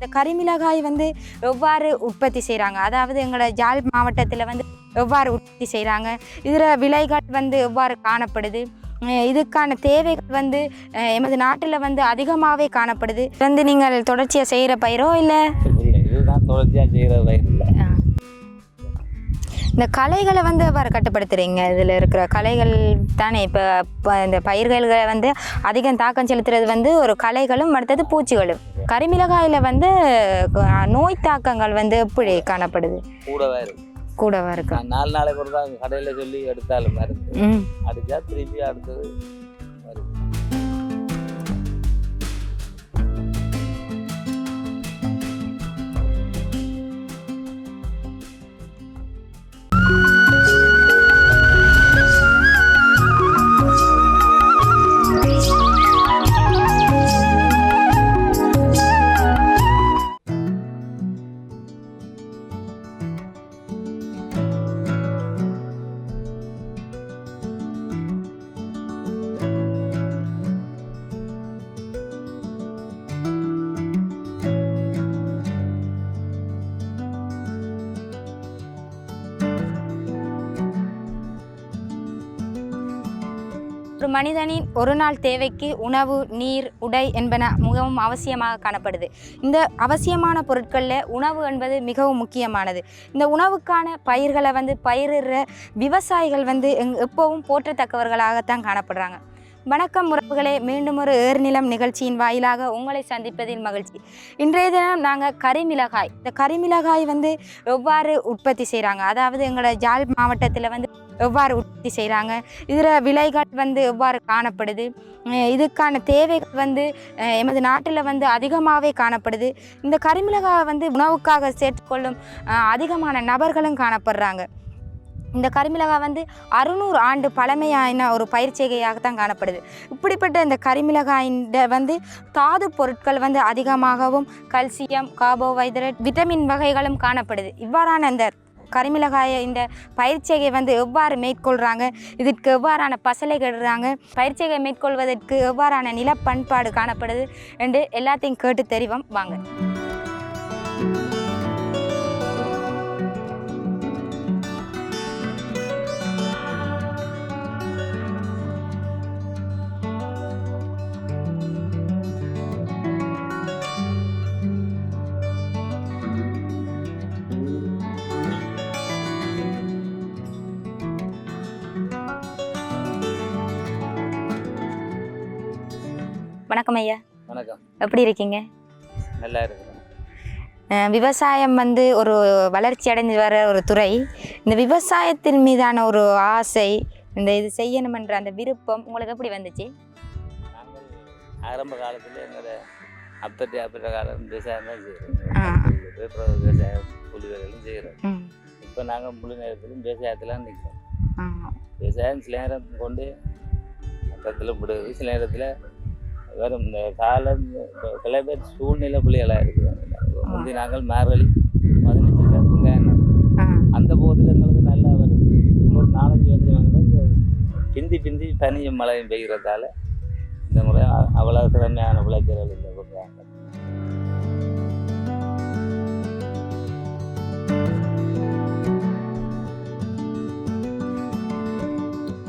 இந்த கரிமிளகாய் வந்து எவ்வாறு உற்பத்தி செய்கிறாங்க அதாவது எங்களோட ஜாழ் மாவட்டத்தில் வந்து எவ்வாறு உற்பத்தி செய்கிறாங்க இதில் விலைகள் வந்து எவ்வாறு காணப்படுது? இதுக்கான தேவைகள் வந்து எமது நாட்டில் வந்து அதிகமாகவே காணப்படுது. இது வந்து நீங்கள் தொடர்ச்சியாக செய்கிற பயிரோ இல்லை? இதுதான் தொடர்ச்சியாக செய்கிற பயிர் இல்லை. இந்த களைகளை வந்து எவ்வாறு கட்டுப்படுத்துறீங்க? இதில் இருக்கிற களைகள் தானே? இப்போ இந்த பயிர்களை வந்து அதிகம் தாக்கம் செலுத்துறது வந்து ஒரு களைகளும் அடுத்தது பூச்சிகளும். கரிமிளகாயில் வந்து நோய் தாக்கங்கள் வந்து எப்படி காணப்படுது? கூடவே இருக்கும் கூடவா இருக்கு? நாலு நாளைக்கு ஒரு தான் கடையில் சொல்லி எடுத்தாலும் மருந்து. அடித்தா திருப்பி அடுத்தது ஒரு மனிதனின் ஒரு நாள் தேவைக்கு உணவு நீர் உடை என்பன மிகவும் அவசியமாக காணப்படுது. இந்த அவசியமான பொருட்களில் உணவு என்பது மிகவும் முக்கியமானது. இந்த உணவுக்கான பயிர்களை வந்து பயிரிடுற விவசாயிகள் வந்து எங் எப்போவும் போற்றத்தக்கவர்களாகத்தான் காணப்படுறாங்க. வணக்கம் உறவுகளே. மீண்டும் ஒரு ஏர்நிலம் நிகழ்ச்சியின் வாயிலாக உங்களை சந்திப்பதில் மகிழ்ச்சி. இன்றைய தினம் நாங்கள் கரிமிளகாய். இந்த கரிமிளகாய் வந்து எவ்வாறு உற்பத்தி செய்கிறாங்க அதாவது எங்களோட ஜாழ் மாவட்டத்தில் வந்து எவ்வாறு உற்பத்தி செய்கிறாங்க இதில் விலைகள் வந்து எவ்வாறு காணப்படுது? இதுக்கான தேவைகள் வந்து எமது நாட்டில் வந்து அதிகமாகவே காணப்படுது. இந்த கரிமிளகாவை வந்து உணவுக்காக சேர்த்துக்கொள்ளும் அதிகமான நபர்களும் காணப்படுறாங்க. இந்த கரிமிளகாய் வந்து அறுநூறு ஆண்டு பழமையான ஒரு பயிர்ச்செய்கையாகத்தான் காணப்படுது. இப்படிப்பட்ட இந்த கரிமிளகாயின் வந்து தாது பொருட்கள் வந்து அதிகமாகவும் கல்சியம் கார்போஹைட்ரேட் விட்டமின் வகைகளும் காணப்படுது. இவ்வாறான இந்த கரிமிளகாயை இந்த பயிர்ச்செய்கை வந்து எவ்வாறு மேற்கொள்கிறாங்க இதற்கு எவ்வாறான பசலை கடுறாங்க? பயிர்ச்செய்கை மேற்கொள்வதற்கு எவ்வாறான நில பண்பாடு காணப்படுது? என்று எல்லாத்தையும் கேட்டு தெரிவோம். வாங்க. வணக்கம் ஐயா. வணக்கம். எப்படி இருக்கீங்க? நல்லா இருக்கிறேன். விவசாயம் வந்து ஒரு வளர்ச்சி அடைந்து வர ஒரு துறை. இந்த விவசாயத்தின் மீதான ஒரு ஆசை இந்த இது செய்யணுமென்ற அந்த விருப்பம் உங்களுக்கு எப்படி வந்துச்சு? ஆரம்ப காலத்தில் எங்களோட அப்பத்தி அப்பட்ட காலம் விவசாயம் தான். செய்கிறோம் விவசாயம் கூலி வேலைகளும் செய்கிறோம் இப்போ நாங்கள் முழு நேரத்திலும் விவசாயத்தில் நிற்கிறோம். விவசாயம் சில நேரம் கொண்டு பக்கத்தில் விடுறது சில நேரத்தில் வெறும் இந்த காலம் சில பேர் சூழ்நிலை பிள்ளைகளாக இருக்கிறாங்க முந்தி நாங்கள் மார்கழி பதினஞ்சு வெங்காயம். அந்த போதில் எங்களுக்கு நல்லா வருது ஒரு நாலஞ்சு வருஷம் இந்த பிந்தி பிந்தி பனியும் மழையும் பெய்கிறதால இந்த முறை அ- அவ்வளவு திறமையான விளைச்சல்கள் இல்லை கொடுக்குறாங்க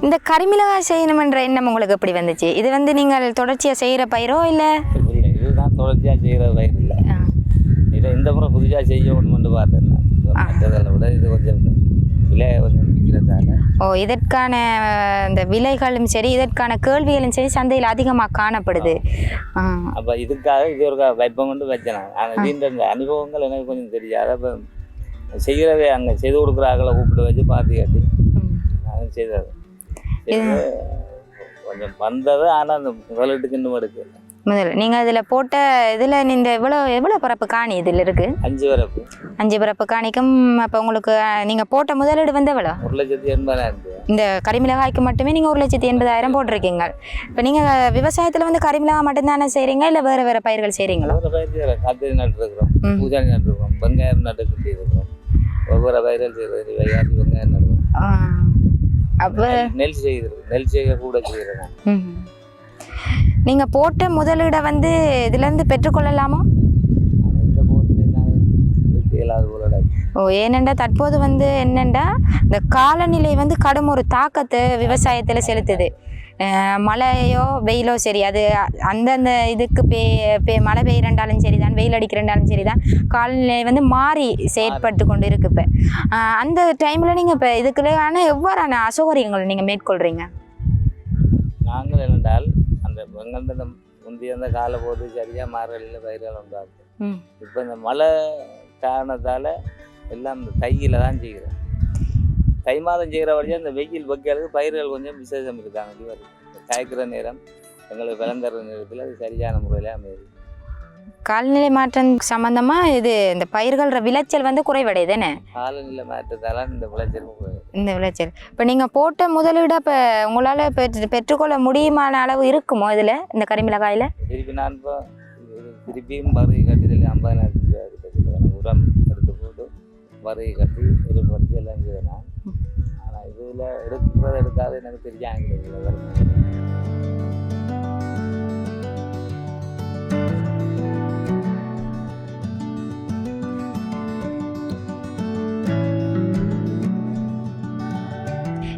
இந்த கரிமிளகாய் செய்யணுமென்ற எண்ணம் உங்களுக்கு எப்படி வந்துச்சு? இது வந்து நீங்கள் தொடர்ச்சியாக செய்கிற பயிரோ இல்லை? இல்லை இதுதான் தொடர்ச்சியாக செய்கிற பயிர் இல்லை. இதை இந்த முறை புதுசாக செய்யணும்னு பார்த்தேன் நான். இப்ப ஆ. மற்றதில் விட இது கொஞ்சம் விலை கொஞ்சம் விற்கிறதால. ஓ இதற்கான இந்த விலைகளும் சரி இதற்கான கேள்விகளும் சரி சந்தையில் அதிகமாக காணப்படுது. அப்போ இதுக்காக இது ஒரு வைப்பம் கொண்டு வச்சேன் ஆனால் இந்த அனுபவங்கள் எனக்கு கொஞ்சம் தெரியாது. அப்போ செய்கிறவே அங்கே செய்து கொடுக்குற ஆக்களை கூப்பிட்டு வச்சு பார்த்து கேட்டு. ம். கொஞ்சம் வந்தது ஆனால் அந்த முதலீட்டுக்கு இன்னும் எடுக்கு முதல்ல நீங்கள் அதில் போட்ட இதில் இந்த எவ்வளோ எவ்வளோ பரப்பு காணி இதில் இருக்குது அஞ்சு வரப்பு அஞ்சு பரப்பு காணிக்கும் அப்போ உங்களுக்கு நீங்கள் போட்ட முதலீடு வந்து எவ்வளோ? ஒரு லட்சத்தி எண்பதாயிரம் இந்த கரிமிளகாய்க்கு மட்டுமே நீங்கள் ஒரு லட்சத்தி எண்பதாயிரம் போட்டிருக்கீங்க. இப்போ நீங்கள் விவசாயத்தில் வந்து கரிமிளகாய் மட்டும்தானே செய்கிறீங்க இல்லை வேறு வேறு பயிர்கள் செய்கிறீங்களா கத்திரி நட்டுருக்குறோம். பூஜாரி நட்டுருக்கோம் வெங்காயம் இருக்கிறோம். ஒவ்வொரு பயிர்கள் செய்கிறது வெங்காயம் நடுவோம் நெல் நெல் கூட நீங்க போட்ட முதலிட வந்து இதுல இருந்து பெற்றுக்கொள்ளலாமா ஓ ஏனெண்டா தற்போது வந்து என்னெண்டா இந்த காலநிலை வந்து கடும் ஒரு தாக்கத்தை விவசாயத்துல செலுத்துது. மழையோ வெயிலோ சரி அது அந்தந்த இதுக்கு பே பே மழை பெய்யறண்டாலும் சரி தான் வெயில் அடிக்கிறண்டாலும் சரி தான் காலநிலை வந்து மாறி செயற்பட்டு கொண்டு இருக்கு இப்போ அந்த டைமில் நீங்கள் இப்போ இதுக்குள்ளான எவ்வாறான அசௌகரியங்கள் நீங்கள் மேற்கொள்கிறீங்க நாங்கள் என்னென்றால் அந்த எங்கள்கிட்ட இந்த முந்தைய அந்த கால போது சரியாக மார்கழியில் பயிர்கள் உண்டாகும் இப்போ இந்த மழை காரணத்தால் எல்லாம் தையில் தான் செய்கிறோம். தை மாதம் செய்கிற வழியாக இந்த வெயில் வைக்கிறதுக்கு பயிர்கள் கொஞ்சம் விசேஷம் இருக்காங்க. இது வருது காய்க்கிற நேரம் எங்களுக்கு விளங்குற நேரத்தில் அது சரியான முறையில் அமையுது. காலநிலை மாற்றம் சம்மந்தமாக இது இந்த பயிர்கள்ற விளைச்சல் வந்து குறைவடையுதுன்னு காலநிலை மாற்றத்தால் இந்த விளைச்சல். இந்த விளைச்சல். இப்போ நீங்கள் போட்ட முதலீடை இப்போ உங்களால் பெற்று பெற்றுக்கொள்ள முடியுமான அளவு இருக்குமோ இதில் இந்த கரிமிளகாயில்? திருப்பி நான் இப்போ திருப்பியும் வறுகை கட்டிதில் ஐம்பதாயிரத்தி ரூபா கிட்டத்தட்ட எனக்கு உரம் எடுத்து போட்டு வறுகை கட்டி இது பறித்து எல்லாம் நான் ஆனால் இதில் எடுக்கிறது எடுக்காது எனக்கு தெரியாங்க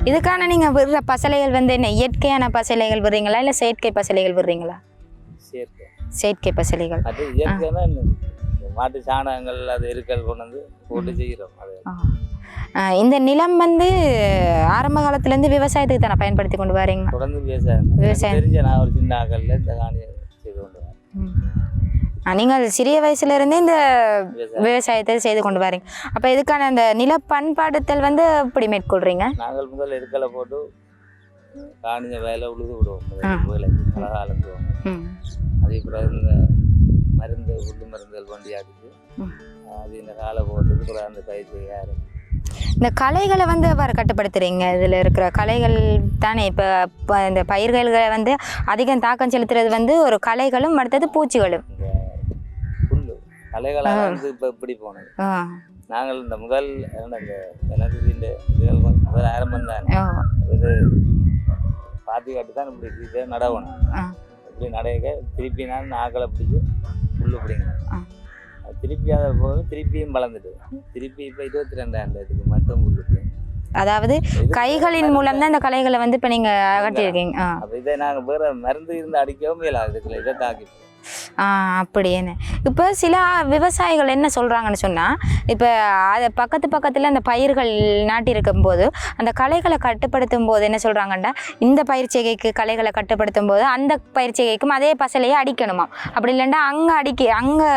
இதுக்கான நீங்கள் விடுற பசலைகள் வந்து என்ன இயற்கையான பசலைகள் விடுறீங்களா இல்லை செயற்கை பசலைகள் விடுறீங்களா செயற்கை பசலைகள் மாட்டு சாணங்கள் அது இருக்கல் கொண்டு வந்து போட்டு செய்கிறோம் அது இந்த நிலம் வந்து ஆரம்ப காலத்துலேருந்து விவசாயத்துக்கு தானே பயன்படுத்தி கொண்டு வரீங்க தொடர்ந்து விவசாயம் விவசாயம். தெரிஞ்ச நான் ஒரு சின்ன ஆக்கல்ல இந்த காணியை செய்து கொண்டு வரேன் நீங்கள் சிறிய வயசுல இருந்தே இந்த விவசாயத்தை செய்து கொண்டு வரீங்க அப்போ இதுக்கான இந்த நில பண்பாடுத்தல் வந்து எப்படி மேற்கொள்றீங்க நாங்கள் முதல்ல இருக்கலை போட்டு காணிஞ்ச வேலை உழுது விடுவோம். வேலை அழகாக அலந்துவோம் ம் அதே இந்த மருந்து உள்ளு மருந்துகள் ம். அது இந்த காலை போட்டதுக்கு பிறகு அந்த செய்ய ஆரம்பிச்சு இந்த களைகளை வந்து எவ்வாறு கட்டுப்படுத்துறீங்க. இதில் இருக்கிற களைகள் தானே? இப்போ இந்த பயிர்களை வந்து அதிகம் தாக்கம் செலுத்துறது வந்து ஒரு களைகளும் அடுத்தது பூச்சிகளும். புல்லு கலைகளாக வந்து இப்போ இப்படி போனது. நாங்கள் இந்த முதல் இந்த எனக்கு இந்த முதல் ஆரம்பம் தான். இது பாத்தி காட்டி தான் இப்படி நடவணும் இப்படி நடைய திருப்பி நான் ஆக்களை பிடிச்சி ஆ. அது திருப்பி அதை போது திருப்பியும் வளர்ந்துட்டு திருப்பி இப்போ இருபத்தி ரெண்டாயிரம் இதுக்கு மட்டும் பிடிங்கணும் அதாவது கைகளின் மூலம் தான் இந்த களைகளை வந்து இப்போ நீங்கள் அகற்றியிருக்கீங்க. ஆ. அப்போ இதை நாங்கள் வேற மருந்து இருந்து அடிக்கவும் இயலாது. இதுக்குள்ள இதை தாக்கி ஆ அப்படியேன்னு. இப்போ சில விவசாயிகள் என்ன சொல்கிறாங்கன்னு சொன்னால் இப்போ அதை பக்கத்து பக்கத்தில் அந்த பயிர்கள் நாட்டியிருக்கும் போது அந்த களைகளை கட்டுப்படுத்தும் போது என்ன சொல்கிறாங்கன்னா இந்த பயிர்ச்செய்கைக்கு களைகளை கட்டுப்படுத்தும் போது அந்த பயிர்ச்செய்கைக்கும் அதே பசலையே அடிக்கணுமாம். அப்படி இல்லைன்னா அங்கே அடிக்க அங்கே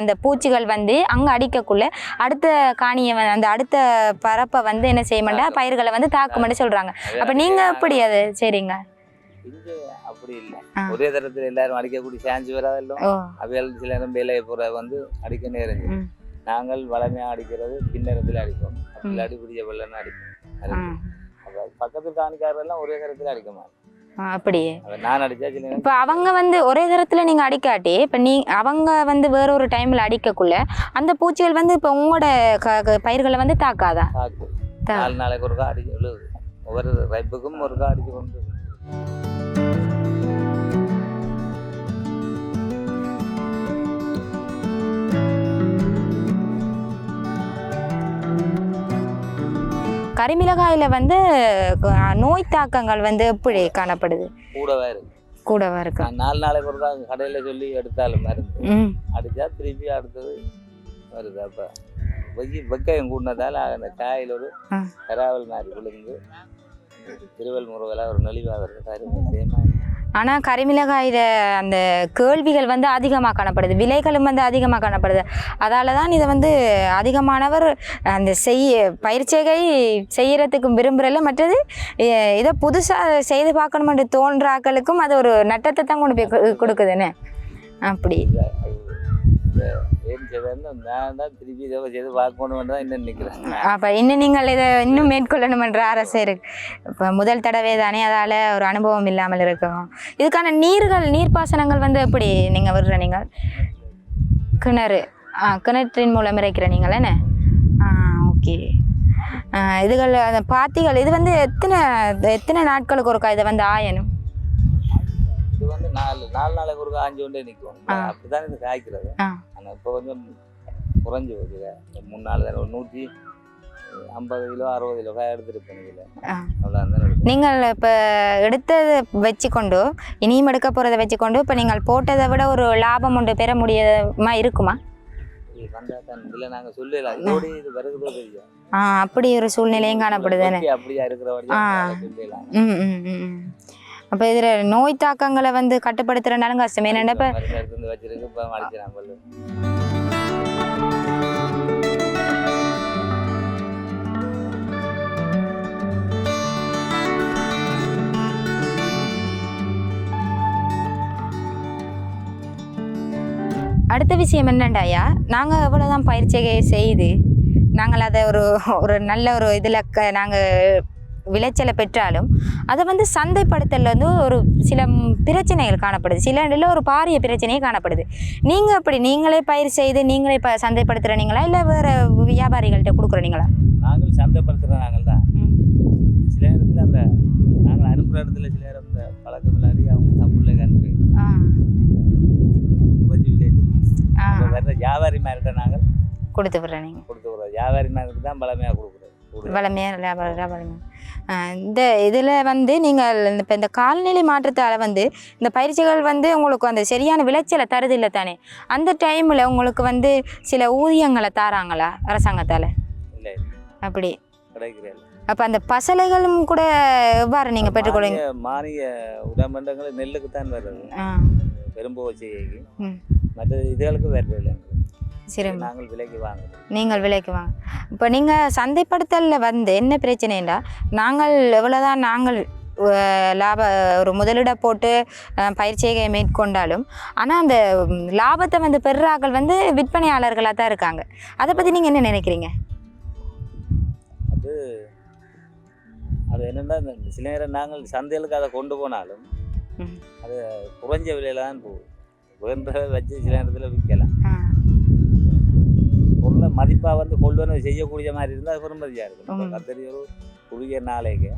அந்த பூச்சிகள் வந்து அங்கே அடிக்கக்குள்ள அடுத்த காணியை அந்த அடுத்த பரப்பை வந்து என்ன செய்யமாட்டா பயிர்களை வந்து தாக்குமென்னு சொல்கிறாங்க அப்போ நீங்கள் எப்படி அது சரிங்க அப்படி இல்லை. ஒரே தரத்தில் எல்லாரும் அடிக்கக்கூடிய வராதല്ലോ ஓ. அவைகள் சில நேரம் வேலையை போகிற வந்து அடிக்க நேரம் ம். நாங்கள் வளமையாக அடிக்கிறது பின்னரத்தில் அடிப்போம். அப்படி அடிப்பிடிச்ச வெள்ளன்னு அடிப்போம். பக்கத்து காணிக்காரெல்லாம் ஒரே தரத்தில் அடிக்க மாட்டோம் அப்படியே. அப்ப நான் அடிச்சா இப்போ அவங்க வந்து ஒரே தரத்தில் நீங்கள் அடிக்காட்டி இப்போ நீ அவங்க வந்து வேற ஒரு டைமில் அடிக்கக்குள்ள அந்த பூச்சிகள் வந்து இப்போ உங்களோட பயிர்களை வந்து தாக்காதா? நாலு நாளைக்கு ஒருக்கா அடிக்க ஒவ்வொரு ரைப்புக்கும் ஒருக்கா அடிச்சு கொண்டு கரிமிளகாயில் வந்து நோய் தாக்கங்கள் வந்து எப்படி காணப்படுது? கூடவே இருக்கு. கூடவா இருக்கு? நாலு நாளைக்கு ஒருக்கா கடையில் சொல்லி எடுத்தாலும் மருந்து. அடிச்சா திருப்பி அடுத்தது வருது. அப்போ வெயில் வெக்கையும் கூடினதால அந்த காயில் ஒரு. கராவல் மாதிரி விழுந்து திருவல் முருகலாக ஒரு நெளிவாக வருது கரும்பு சேமா ஆனால் கரிமிளகாயில் அந்த கேள்விகள் வந்து அதிகமாக காணப்படுது விலைகளும் வந்து அதிகமாக காணப்படுது. அதால தான் இதை வந்து அதிகமானவர் அந்த செய்ய பயிற்சிகை செய்கிறதுக்கும் விரும்புகிறல மற்றது இதை புதுசாக செய்து பார்க்கணுமென்று தோன்றாக்களுக்கும் அது ஒரு நட்டத்தை தான் கொண்டு போய் கொடுக்குதுன்னு. அப்படி. ஏன் செய்தேன்னு நான் தான் திருப்பி இதை செய்து பார்க்கணும்னு தான் இன்னும் நிற்கிறேன் அப்போ இன்னும் நீங்கள் இதை இன்னும் மேற்கொள்ளணுமென்ற அரசு இருக்கு. இப்போ முதல் தடவை தானே அதால் ஒரு அனுபவம் இல்லாமல் இருக்கும். இதுக்கான நீர்கள் நீர்ப்பாசனங்கள் வந்து எப்படி நீங்கள் விடுற நீங்கள்? கிணறு. ஆ கிணற்றின் மூலம் இறைக்கிற நீங்கள் என்ன? ஆ ஓகே. இதுகள் அந்த பாத்திகள் இது வந்து எத்தனை எத்தனை நாட்களுக்கு ஒருக்கா இதை வந்து ஆயணும்? வந்து நாலு நாலு நாளைக்கு ஒரு காஞ்சி கொண்டே நிற்கும். அப்படிதான் இது காய்க்கிறது? ஆனால் இப்போ கொஞ்சம் குறைஞ்சி போச்சுல மூணு நாலு தடவை ஒரு நூற்றி ஐம்பது கிலோ அறுபது கிலோ காய் எடுத்துருப்பேன் இதில். அவ்வளோ நீங்கள் இப்போ எடுத்ததை வச்சுக்கொண்டு இனியும் எடுக்க போகிறத வச்சுக்கொண்டு இப்போ நீங்கள் போட்டதை விட ஒரு லாபம் ஒன்று பெற முடியுமா இருக்குமா? தான் அப்படி ஒரு சூழ்நிலையும் காணப்படுதுன்னு. கொட்டி அப்படியா இருக்கிற அப்போ இதில் நோய் தாக்கங்களை வந்து கட்டுப்படுத்துறதுனாலும் கஷ்டம். என்னென்ன இப்போ அடுத்த விஷயம் என்னண்டாயா நாங்கள் எவ்வளோதான் பயிற்சியை செய்து நாங்கள் அதை ஒரு ஒரு நல்ல ஒரு இதில் க நாங்கள் விளைச்சலை பெற்றாலும் அதை வந்து சந்தைப்படுத்தல வந்து ஒரு சில பிரச்சனைகள் காணப்படுது. சில இடத்துல ஒரு பாரிய பிரச்சனையே காணப்படுது. நீங்கள் அப்படி நீங்களே பயிர் செய்து நீங்களே இப்போ சந்தைப்படுத்துகிறீங்களா இல்லை வேறு வியாபாரிகள்கிட்ட கொடுக்குறீங்களா? நாங்கள் சந்தைப்படுத்துகிற நாங்கள் தான் சில நேரத்தில் அந்த நாங்கள் அனுப்புகிற இடத்துல சில நேரம் இந்த பழக்கம் இல்லாடி அவங்க தமிழில் அனுப்பி. வில்லேஜ் ஆ. வர்ற வியாபாரி மாதிரிட்ட நாங்கள் கொடுத்து விட்றேன் நீங்கள் கொடுத்து விடுறோம். வியாபாரி மாதிரி தான் பழமையாக கொடுக்குறோம். வளமையாக லாபம் வளமை இந்த இதில் வந்து நீங்கள் இந்த இப்போ இந்த காலநிலை மாற்றத்தால் வந்து இந்த பயிற்சிகள் வந்து உங்களுக்கு அந்த சரியான விளைச்சலை தருது இல்லை தானே? அந்த டைமில் உங்களுக்கு வந்து சில ஊதியங்களை தாராங்களா அரசாங்கத்தால்? அப்படி. அப்போ அந்த பசலைகளும் கூட எவ்வாறு நீங்கள் பெற்றுக்கொள்வீங்க? மானிய உடம்பண்டங்கள் நெல்லுக்கு தான் வருது. பெரும்பு மற்ற இதுகளுக்கு வருது இல்லை சரி நாங்கள் விலைக்கு வாங்குறோம். நீங்கள் விலைக்கு வாங்க. இப்போ நீங்கள் சந்தைப்படுத்தலில் வந்து என்ன பிரச்சனைண்டா நாங்கள் எவ்வளோதான் நாங்கள் லாப ஒரு முதலிட போட்டு பயிற்சியை மேற்கொண்டாலும் ஆனால் அந்த லாபத்தை வந்து பெறுறாக்கள் வந்து விற்பனையாளர்களாக தான் இருக்காங்க. அதை பற்றி நீங்கள் என்ன நினைக்கிறீங்க? அது அது என்னென்னா சில நேரம் நாங்கள் சந்தைகளுக்கு அதை கொண்டு போனாலும். அது குறைஞ்ச விலையில தான் போகும். வேண்டதை வச்சு சில நேரத்தில் விற்கலாம். மதிப்பாக வந்து கொள்வனவு செய்யக்கூடிய மாதிரி இருந்தால் அது பெருமதியாக இருக்கும். கத்தரி ஒரு குறுகிய நாளைக்கு.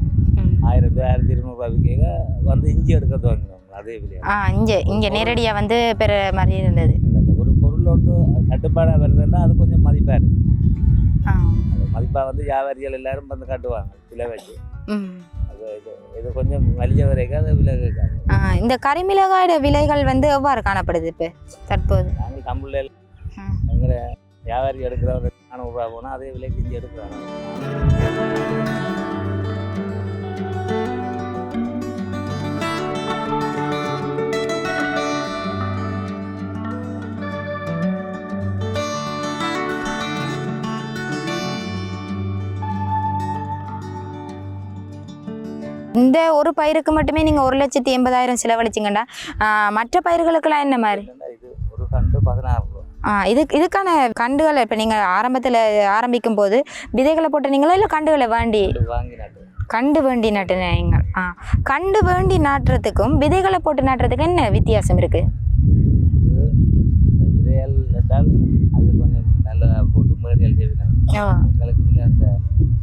ஆயிரம் ரூபாய் ஆயிரத்தி இருநூறுவா விற்க வந்து இஞ்சி எடுக்க துவங்கினோம் அதே விலையா? ஆ இங்கே இங்கே நேரடியாக வந்து பெற மாதிரி இருந்தது. ஒரு பொருள் வந்து தட்டுப்பாடாக வருதுன்னா அது கொஞ்சம் மதிப்பாக இருக்கும். மதிப்பாக வந்து வியாபாரிகள் எல்லாரும் வந்து கட்டுவாங்க விலை வச்சு. இது கொஞ்சம் மலிஞ்ச வரைக்கும் அது விலை கேட்காது ஆ இந்த கரிமிளகாயோட விலைகள் வந்து எவ்வாறு காணப்படுது இப்போ தற்போது? நாங்கள் தமிழில். எங்களை வியாபாரி எடுக்கிறவர் நானூறுரூவா போனால் அதே விலை இஞ்சி எடுக்கிறாங்க. இந்த ஒரு பயிருக்கு மட்டுமே நீங்கள் ஒரு லட்சத்தி எண்பதாயிரம் செலவழிச்சிங்கண்டா மற்ற பயிர்களுக்கெல்லாம் என்ன மாதிரி? இதுக்கு இதுக்கான கண்டுகளை இப்போ நீங்கள் ஆரம்பத்தில் ஆரம்பிக்கும் போது விதைகளை போட்டுனீங்களா இல்லை கண்டுகளை வேண்டி? கண்டு வேண்டி நட்டுனீங்க ஆ கண்டு வேண்டி நாட்டுறதுக்கும் விதைகளை போட்டு நாட்டுறதுக்கும் என்ன வித்தியாசம் இருக்குது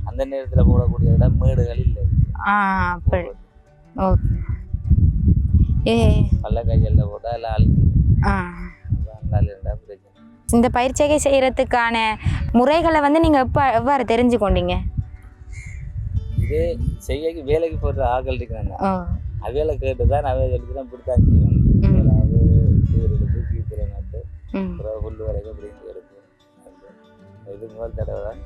அந்த நேரத்தில் போடக்கூடிய இடம் மேடுகள் இல்லை. ஆ அப்படி. ஓ. ஏ. பல்ல கையில் போட்டால் அழிஞ்சு ஆ. பிரச்சனை இந்த பயிற்சியை செய்கிறதுக்கான முறைகளை வந்து நீங்கள் எப்போ எவ்வாறு தெரிஞ்சு கொண்டீங்க இதே செய்ய வேலைக்கு போடுற ஆட்கள் இருக்கிறாங்க ஓ அவையில கேட்டு தான் சொல்லிட்டு தான் இப்படி தான் செய்வாங்க. அதாவது எடுத்து கீரை நட்டு அப்புறம் புல் வரைக்கும் இப்படி எடுத்து இது முதல் தடவை தான்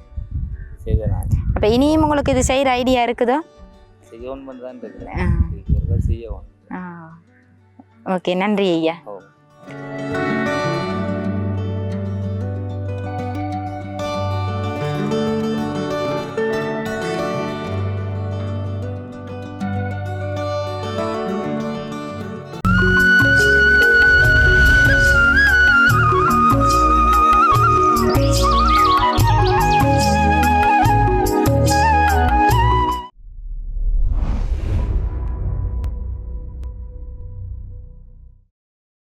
செய்தேன் நான். அப்போ இனியும் உங்களுக்கு இது செய்கிற ஐடியா இருக்குதோ? செய்யணும் தான் இருக்கிறேன் ஆ. ஓகே நன்றி ஐயா. ஓ.